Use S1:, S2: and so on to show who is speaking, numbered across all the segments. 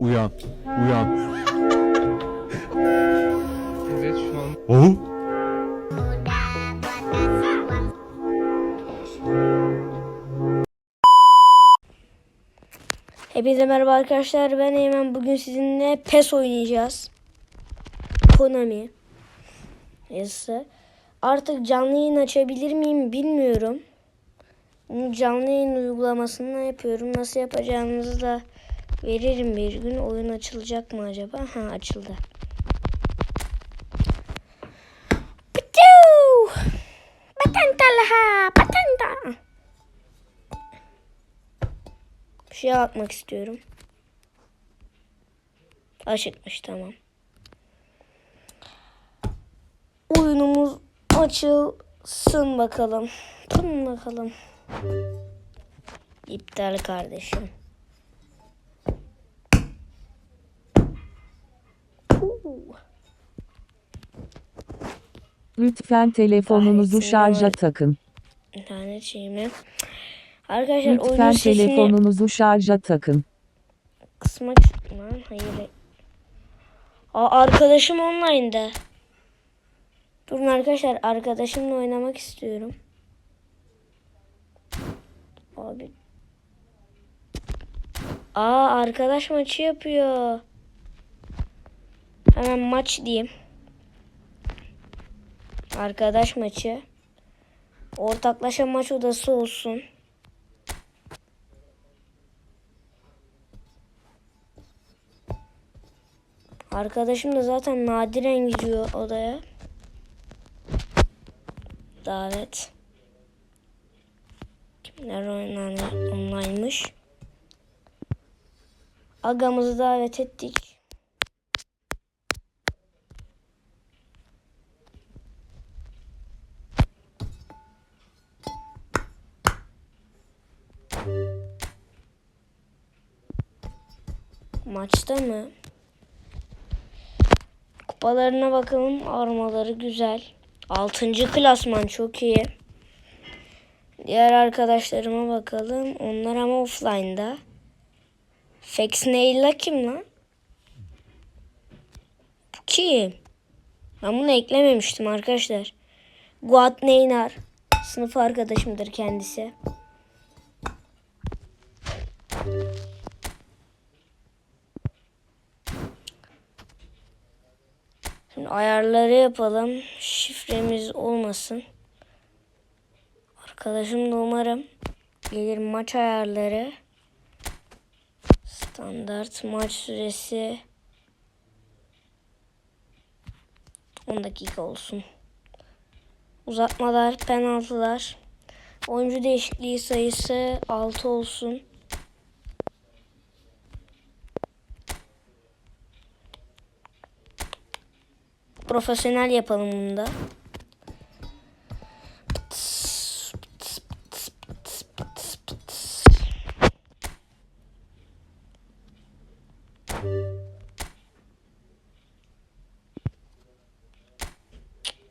S1: Uyan. Uyan.
S2: Evet şu an
S1: Oh.
S3: Hepinize merhaba arkadaşlar. Ben Eymen. Bugün sizinle PES oynayacağız. Konami. Yazısı. Artık canlı yayın açabilir miyim bilmiyorum. Bunu canlı yayın uygulamasında yapıyorum. Nasıl yapacağınızı da veririm bir gün. Oyun açılacak mı acaba? Ha açıldı. Pitu! Patentalaha! Patenta! Bir şeye bakmak istiyorum. Açıkmış tamam. Oyunumuz açılsın bakalım. Tun bakalım. İptal kardeşim.
S4: Lütfen telefonunuzu
S3: Ay,
S4: şarja takın.
S3: İnternet şeyimi. Arkadaşlar oyunun
S4: Lütfen
S3: sesini
S4: telefonunuzu şarja takın.
S3: kısmak lan hayır. Aa, arkadaşım online'da. Durun arkadaşlar arkadaşımla oynamak istiyorum. Abi. Aa arkadaş maçı yapıyor. Hemen maç diyeyim. Arkadaş maçı. Ortaklaşa maç odası olsun. Arkadaşım da zaten nadiren gidiyor odaya. Davet. Kimler oynan online'mış. Agamızı davet ettik. Maçta mı? Kupalarına bakalım. Armaları güzel. 6. klasman çok iyi. Diğer arkadaşlarıma bakalım. Onlar ama offline'da. Fex Nail'la kim lan? Bu kim? Ben bunu eklememiştim arkadaşlar. Guat Neynar. Sınıf arkadaşımdır kendisi. Şimdi ayarları yapalım. Şifremiz olmasın. Arkadaşım da umarım gelir maç ayarları. Standart maç süresi 10 dakika olsun. Uzatmalar, penaltılar. Oyuncu değişikliği sayısı 6 olsun. Profesyonel yapalım bunu da.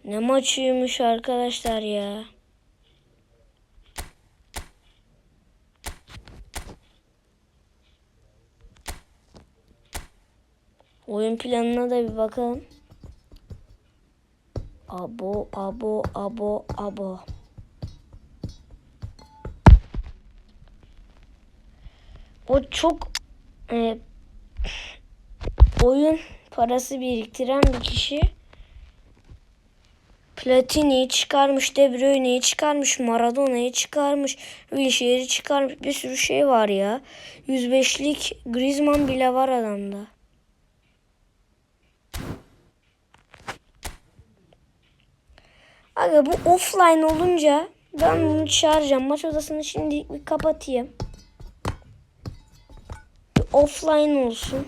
S3: Ne maçıymış arkadaşlar ya. Oyun planına da bir bakalım. Abo, abo, abo, abo. O çok e, oyun parası biriktiren bir kişi. Platini'yi çıkarmış, De Bruyne'yi çıkarmış, Maradona'yı çıkarmış, Wilshere'i çıkarmış. Bir sürü şey var ya. 105'lik Griezmann bile var adamda. Aga bu offline olunca ben bunu çağıracağım. Maç odasını şimdi bir kapatayım. Bir offline olsun.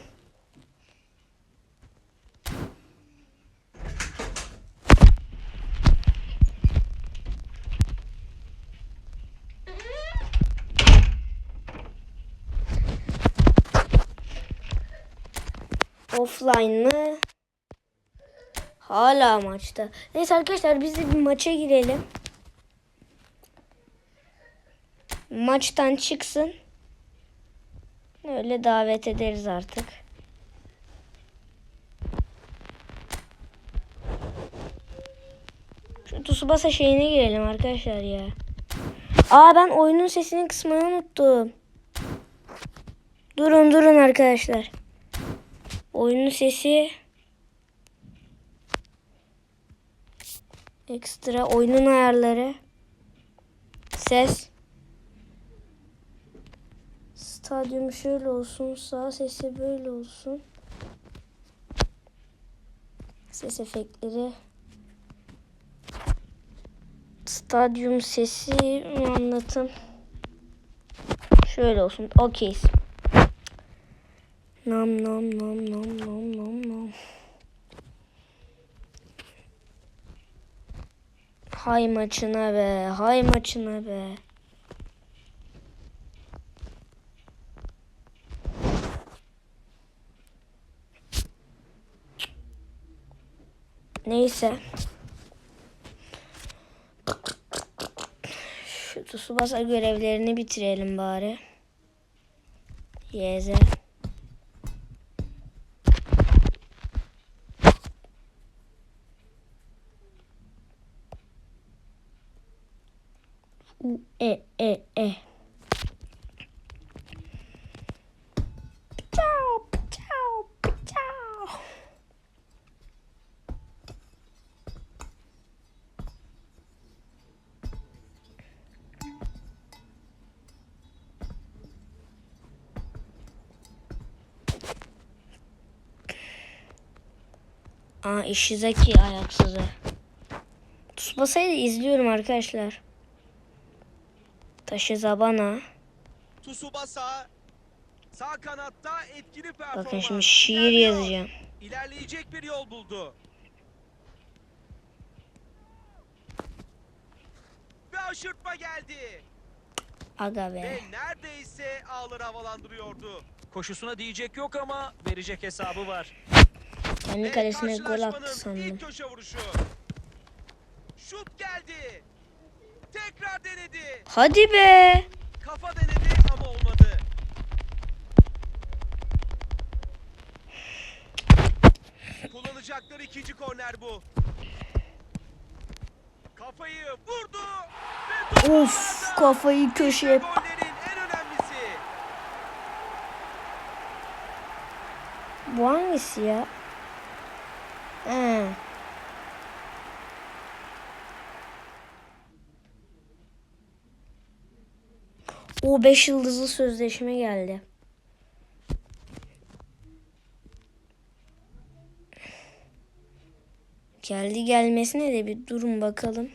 S3: Offline mı? Hala maçta. Neyse arkadaşlar biz de bir maça girelim. Maçtan çıksın. Öyle davet ederiz artık. Şu Tsubasa şeyine girelim arkadaşlar ya. Aa ben oyunun sesinin kısmını unuttum. Durun durun arkadaşlar. Oyunun sesi ekstra oyunun ayarları. Ses. Stadyum şöyle olsun sağ sesi böyle olsun. Ses efektleri. Stadyum sesi anlatım şöyle olsun okey nam nam nam nam nam nam nam hay maçına be hay maçına be Neyse. Şu Tsubasa görevlerini bitirelim bari. YZ. U e e e. Ciao, ciao, ciao. Aa Ishizaki ayaksızı. Tsubasa'yı da izliyorum arkadaşlar. Taşı Zabana.
S2: Tsubasa sağ kanatta etkili performans.
S3: Bakın şimdi şiir yazacağım.
S2: İlerleyecek bir yol buldu. Ve aşırtma geldi.
S3: Aga be.
S2: Ve neredeyse ağları havalandırıyordu. Koşusuna diyecek yok ama verecek hesabı var.
S3: Kendi kalesine gol attı sandım.
S2: Şut geldi. Tekrar denedi.
S3: Hadi be.
S2: Kafa denedi ama olmadı. Kullanacakları ikinci korner bu. Kafayı vurdu
S3: Of kafayı köşeye. Bu hangisi ya? He. O 5 yıldızlı sözleşme geldi. Geldi gelmesine de bir durun bakalım.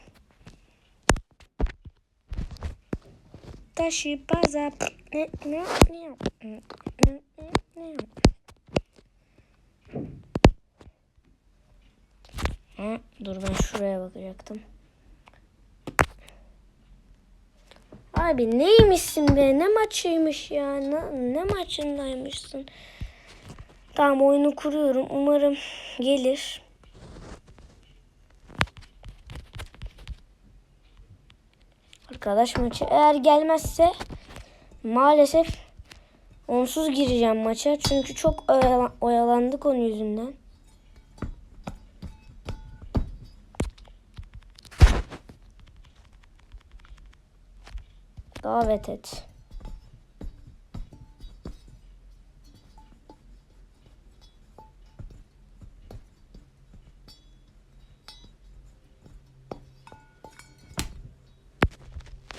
S3: Taşı baza ne ne ne ne ne Ha, dur ben şuraya bakacaktım. Abi neymişsin be? Ne maçıymış ya? Ne, ne maçındaymışsın? Tamam oyunu kuruyorum. Umarım gelir. Arkadaş maçı eğer gelmezse maalesef onsuz gireceğim maça. Çünkü çok oyala- oyalandık onun yüzünden. Davet et.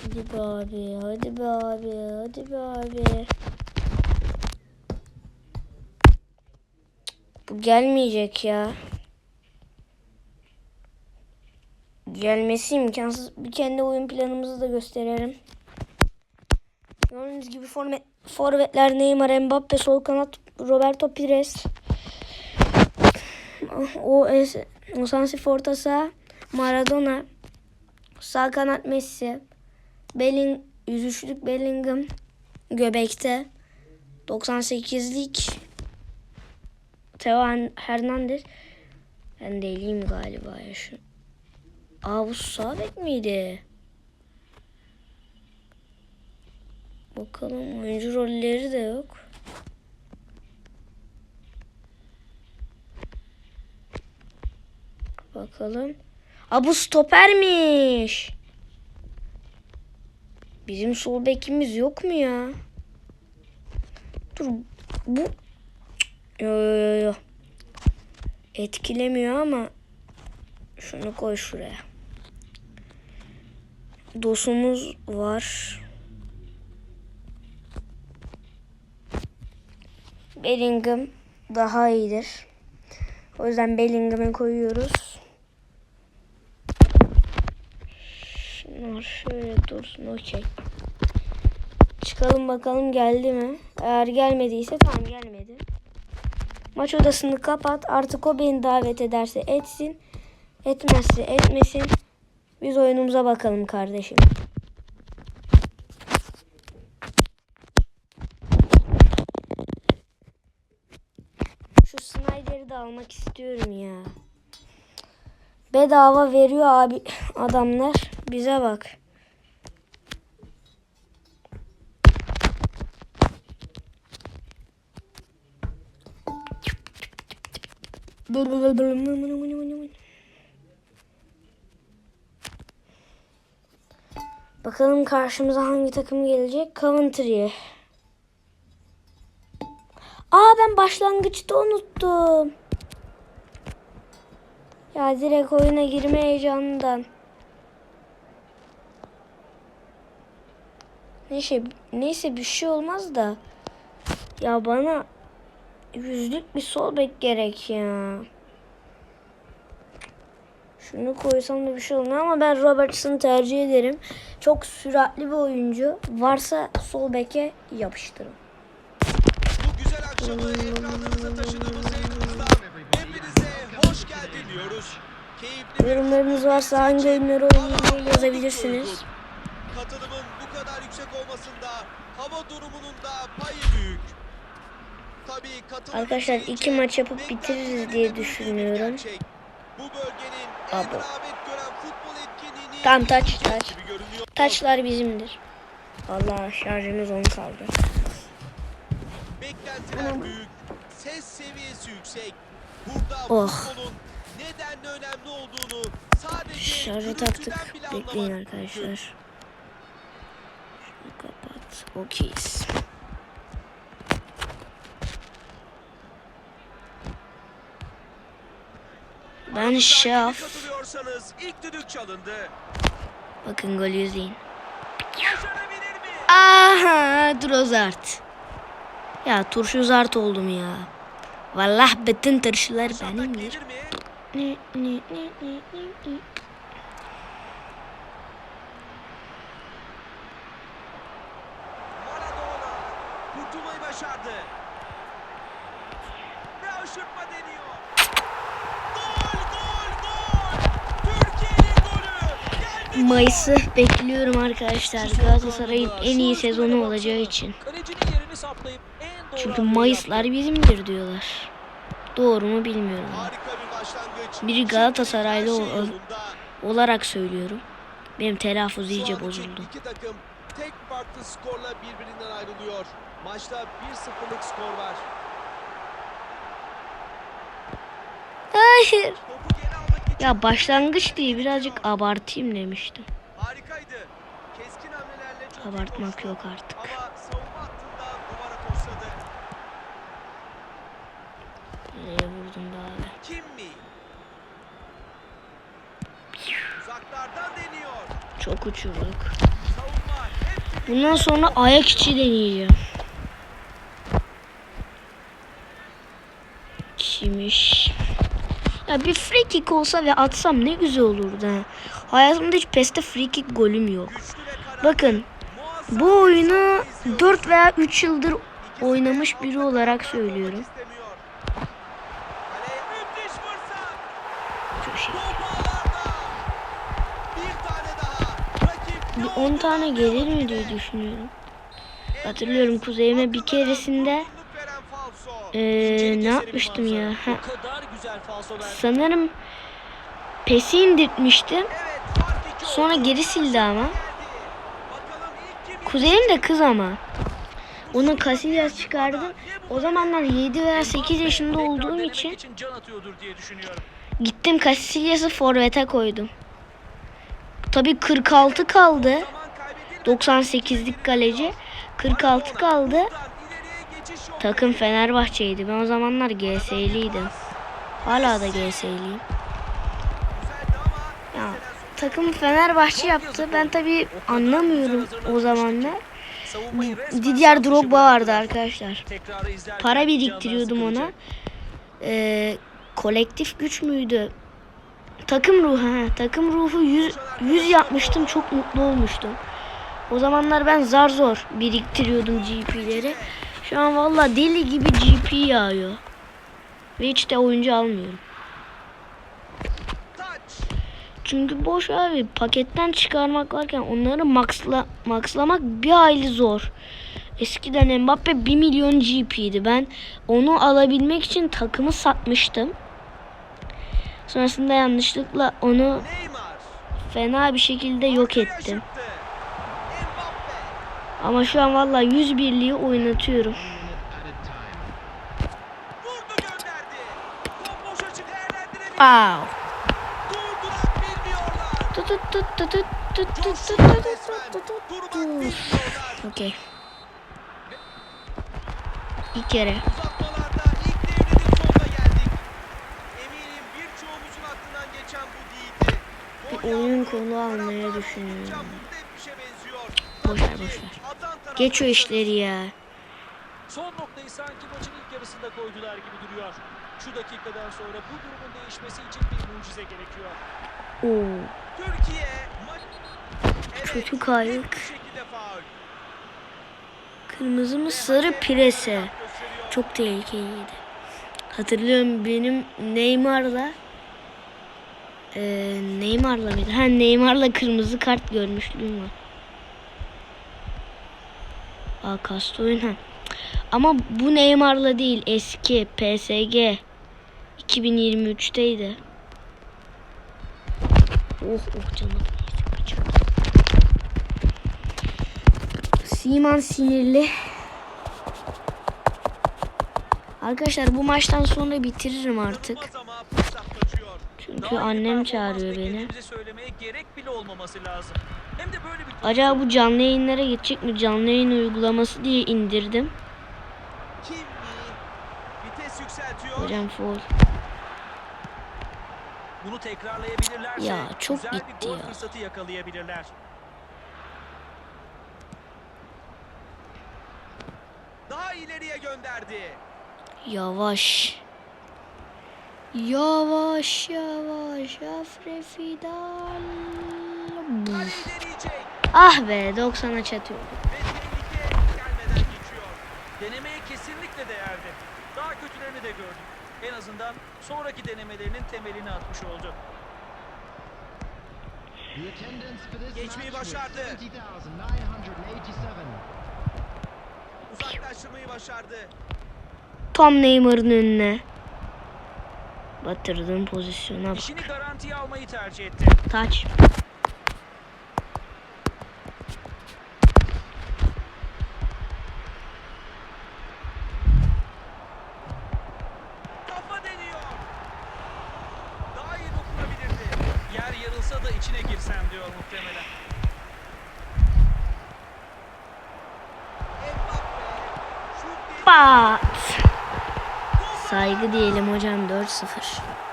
S3: Hadi be abi, hadi be abi, hadi be abi. Bu gelmeyecek ya. Gelmesi imkansız. Bir kendi oyun planımızı da gösterelim. Gördüğünüz gibi forvet, forvetler Neymar, Mbappe, sol kanat Roberto Pires. O es, Osansi Fortasa, Maradona, sağ kanat Messi, Belling, 103'lük Bellingham, göbekte, 98'lik Teo Hernandez. Ben deliyim galiba ya şu. Aa bu sağ miydi? Bakalım oyuncu rolleri de yok. Bakalım. Ha bu stopermiş. Bizim sol bekimiz yok mu ya? Dur bu yo yo yo. Etkilemiyor ama şunu koy şuraya. Dosumuz var. Bellingham daha iyidir. O yüzden Bellingham'ı koyuyoruz. Şunlar şöyle dursun okey. Çıkalım bakalım geldi mi? Eğer gelmediyse tamam gelmedi. Maç odasını kapat. Artık o beni davet ederse etsin. Etmezse etmesin. Biz oyunumuza bakalım kardeşim. Şu Snyder'i de almak istiyorum ya. Bedava veriyor abi adamlar. Bize bak. Bakalım karşımıza hangi takım gelecek? Coventry. Aa ben başlangıçta unuttum. Ya direkt oyuna girme heyecanından. Neyse, neyse bir şey olmaz da. Ya bana yüzlük bir sol bek gerek ya. Şunu koysam da bir şey olmuyor ama ben Robertson'ı tercih ederim. Çok süratli bir oyuncu. Varsa sol beke yapıştırın.
S2: Bu güzel akşamı ekranlarınıza taşıdığımız diyoruz. Keyifli
S3: Yorumlarınız varsa hangi oyunları oynayacağını yazabilirsiniz.
S2: Katılımın bu kadar yüksek olmasında hava durumunun da payı büyük. Tabii katılım
S3: Arkadaşlar iki maç yapıp bitiririz diye düşünüyorum.
S2: Bu bölgenin etkinliğini
S3: Tamam, taç, taç. Taçlar bizimdir. Allah şarjımız 10 kaldı.
S2: Beklentiler büyük, ses seviyesi yüksek. Burada
S3: Oh.
S2: futbolun nedenle önemli olduğunu sadece
S3: Şarjı
S2: gürültüden
S3: taktık. Bekleyin arkadaşlar. Şunu kapat. Okeyiz. Ben şaf.
S2: ilk düdük çalındı.
S3: Bakın golü izleyin. Aha Drozart. Ya turşu zart oldum ya. Vallahi bütün turşular
S2: Şatak
S3: benimdir.
S2: Maradona kurtulmayı başardı. Ve aşırtma deniyor. Gol, gol, gol! Türkiye'nin golü!
S3: Mayıs'ı bekliyorum arkadaşlar. Galatasaray'ın en iyi sezonu olacağı için. Çünkü Mayıslar bizimdir diyorlar. Doğru mu bilmiyorum.
S2: Bir
S3: Galatasaraylı ol-. Olarak söylüyorum. Benim telaffuz iyice bozuldu.
S2: İki takım tek farklı skorla birbirinden ayrılıyor. Maçta 1-0'lık skor var.
S3: Hayır. Ya başlangıç diye birazcık abartayım demiştim.
S2: harikaydı. Keskin hamlelerle
S3: Abartmak yok artık. Nereye vurdum da abi?
S2: Kim mi? Uzaklardan deniyor.
S3: Çok uçurduk. Bundan sonra ayak içi deneyeceğim. Kimiş? Ya bir free kick olsa ve atsam ne güzel olurdu ha. Hayatımda hiç PES'te free kick golüm yok. Bakın bu oyunu
S2: savunma izliyoruz.
S3: 4 veya 3 yıldır oynamış biri olarak söylüyorum.
S2: Bir ne
S3: 10
S2: olduğunu
S3: tane gelir mi diye düşünüyorum. Hatırlıyorum kuzeyime bir keresinde. Ee, ne yapmıştım ya? Ha, sanırım PES'i indirtmiştim. Sonra geri sildi ama. Kuzenim de kız ama. Ona Casillas çıkardım. O zamanlar 7 veya 8 yaşında olduğum için. Gittim Casillas'ı forvete koydum. Tabii 46 kaldı.
S2: Zaman kaybedilmeden
S3: 98'lik kaleci. 46 kaldı. Takım Fenerbahçe'ydi. Ben o zamanlar GS'liydim. Hala da GS'liyim. Ya takım Fenerbahçe yaptı. Ben tabii anlamıyorum o zamanlar. Didier Drogba vardı arkadaşlar. Para biriktiriyordum ona. Ee, kolektif güç müydü? Takım ruhu ha. Takım ruhu 100, 100 yapmıştım. Çok mutlu olmuştum. O zamanlar ben zar zor biriktiriyordum GP'leri. Şu an valla deli gibi GP yağıyor. Ve hiç de oyuncu almıyorum. Çünkü boş abi. Paketten çıkarmak varken onları maxla, maxlamak bir hayli zor. Eskiden Mbappe 1 milyon GP'ydi. Ben onu alabilmek için takımı satmıştım. Sonrasında yanlışlıkla onu fena bir şekilde yok ettim. Ama şu an valla 100 birliği oynatıyorum. Wow.
S2: Durdurak bilmiyorlar.
S3: Tut ver,
S2: Tabii
S3: boş
S2: ki
S3: ver.
S2: atan taraf-
S3: Geç o işleri ya.
S5: Son noktayı sanki maçın ilk yarısında koydular gibi duruyor. Şu dakikadan sonra bu durumun değişmesi için bir mucize gerekiyor.
S3: Oo.
S2: Türkiye. Evet,
S3: Kötü kayık. Kırmızı mı sarı pirese. Çok tehlikeliydi. Hatırlıyorum benim Neymar'la eee Neymar'la mıydı? Ha Neymar'la kırmızı kart görmüşlüğüm var. Aa kastı oyun ha. Ama bu Neymar'la değil eski PSG 2023'teydi. Oh oh canım. Siman sinirli. Arkadaşlar bu maçtan sonra bitiririm artık. Çünkü
S5: Daha
S3: annem çağırıyor beni.
S5: söylemeye gerek bile olmaması lazım. Hem de böyle bir
S3: Acaba bu canlı yayınlara geçecek mi? Canlı yayın uygulaması diye indirdim.
S2: Kim mi? Vites yükseltiyor.
S3: Hocam foul.
S5: Bunu tekrarlayabilirlerse
S3: Ya, çok
S5: güzel
S3: gitti
S5: bir gol
S3: ya.
S5: fırsatı yakalayabilirler.
S2: Daha ileriye gönderdi.
S3: Yavaş. Yavaş yavaş. Afre
S2: deneyecek.
S3: Ah be 90'a çatıyor.
S5: Denemeye kesinlikle değerdi. Daha kötülerini de gördük. En azından sonraki denemelerinin temelini atmış oldu.
S2: Geçmeyi başardı. Uzaklaştırmayı başardı.
S3: Tam Neymar'ın önüne. Batırdığım pozisyona bak.
S5: İşini garantiye almayı tercih etti.
S3: Taç.
S2: Kafa deniyor. Daha iyi dokunabilirdi.
S5: Yer yarılsa da içine girsem diyor muhtemelen.
S2: Mbappe.
S3: Saygı diyelim hocam 4-0.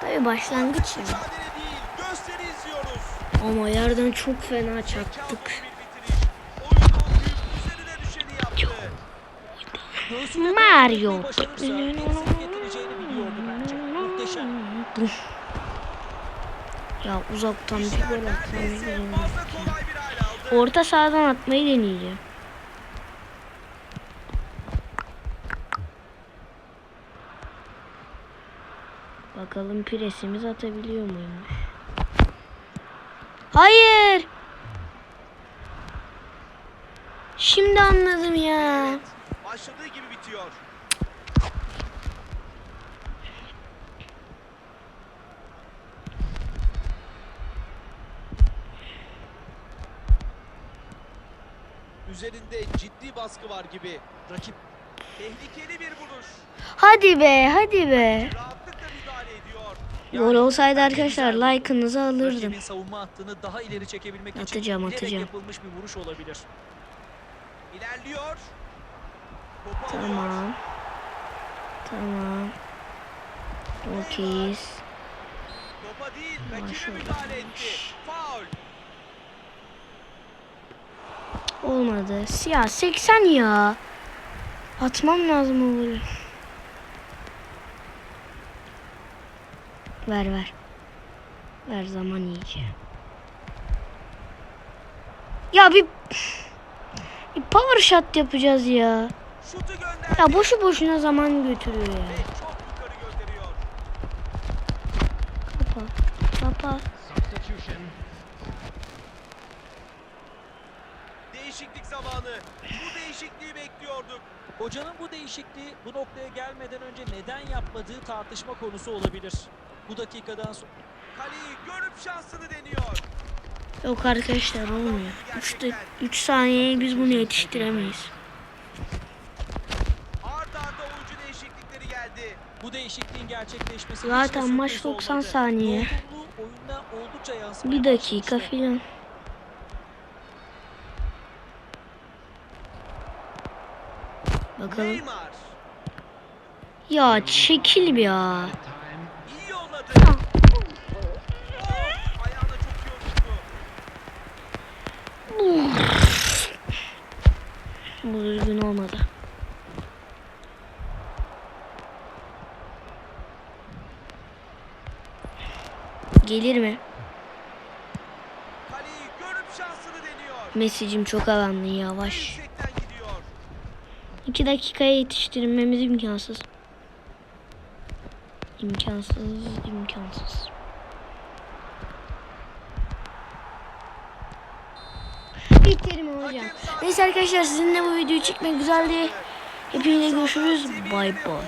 S3: Tabii başlangıç
S2: izliyoruz.
S3: Ama yerden çok fena.
S5: Göğsüne
S3: Mario. Ya uzaktan bir gol
S2: aldı.
S3: Orta sahadan atmayı deneyeceğim. Bakalım presimiz atabiliyor muymuş? Hayır. Şimdi anladım ya.
S2: Evet, başladığı gibi bitiyor. Üzerinde ciddi baskı var gibi. Rakip Tehlikeli bir vuruş.
S3: Hadi be hadi be.
S2: Ediyor.
S3: Gol olsaydı arkadaşlar like'ınızı alırdım.
S5: Savunma hattını daha ileri çekebilmek
S3: Atacağım,
S5: için
S3: atacağım.
S5: yapılmış bir vuruş olabilir.
S2: İlerliyor. Topu alıyor.
S3: Tamam. Tamam. Çok iyiyiz.
S2: Topa değil,
S3: Maşallah.
S2: rakibe müdahale etti. Faul.
S3: Olmadı. Siyah 80 ya. Atmam lazım o golü. Ver ver. Ver zaman iyice. Ya bir, bir power shot yapacağız ya. Ya boşu boşuna zaman götürüyor ya. Kapa. Kapa.
S2: Değişiklik zamanı. Bu değişikliği bekliyorduk.
S5: Hocanın bu değişikliği bu noktaya gelmeden önce neden yapmadığı tartışma konusu olabilir. Bu dakikadan sonra
S2: Kaleyi görüp şansını deniyor.
S3: Yok arkadaşlar olmuyor. 3 saniyeye biz bunu yetiştiremeyiz.
S2: Arda arda oyuncu değişiklikleri geldi.
S5: bu değişikliğin gerçekleşmesi
S3: Zaten maç
S5: sürpriz
S3: 90
S5: olmadı.
S3: saniye. Bir dakika filan. Bakalım.
S2: Neymar.
S3: Ya çekil bir ya.
S2: iyi yolladı. Oh, ayağına çok iyi oturttu.
S3: Bu düzgün olmadı. Gelir mi? Messi'cim çok alanlı yavaş.
S2: Yüksekten gidiyor.
S3: 2 dakikaya yetiştirmemiz imkansız. İmkansız, imkansız. Hocam. Neyse arkadaşlar sizinle bu videoyu çekmek güzeldi. Hepinize görüşürüz. Bay bay.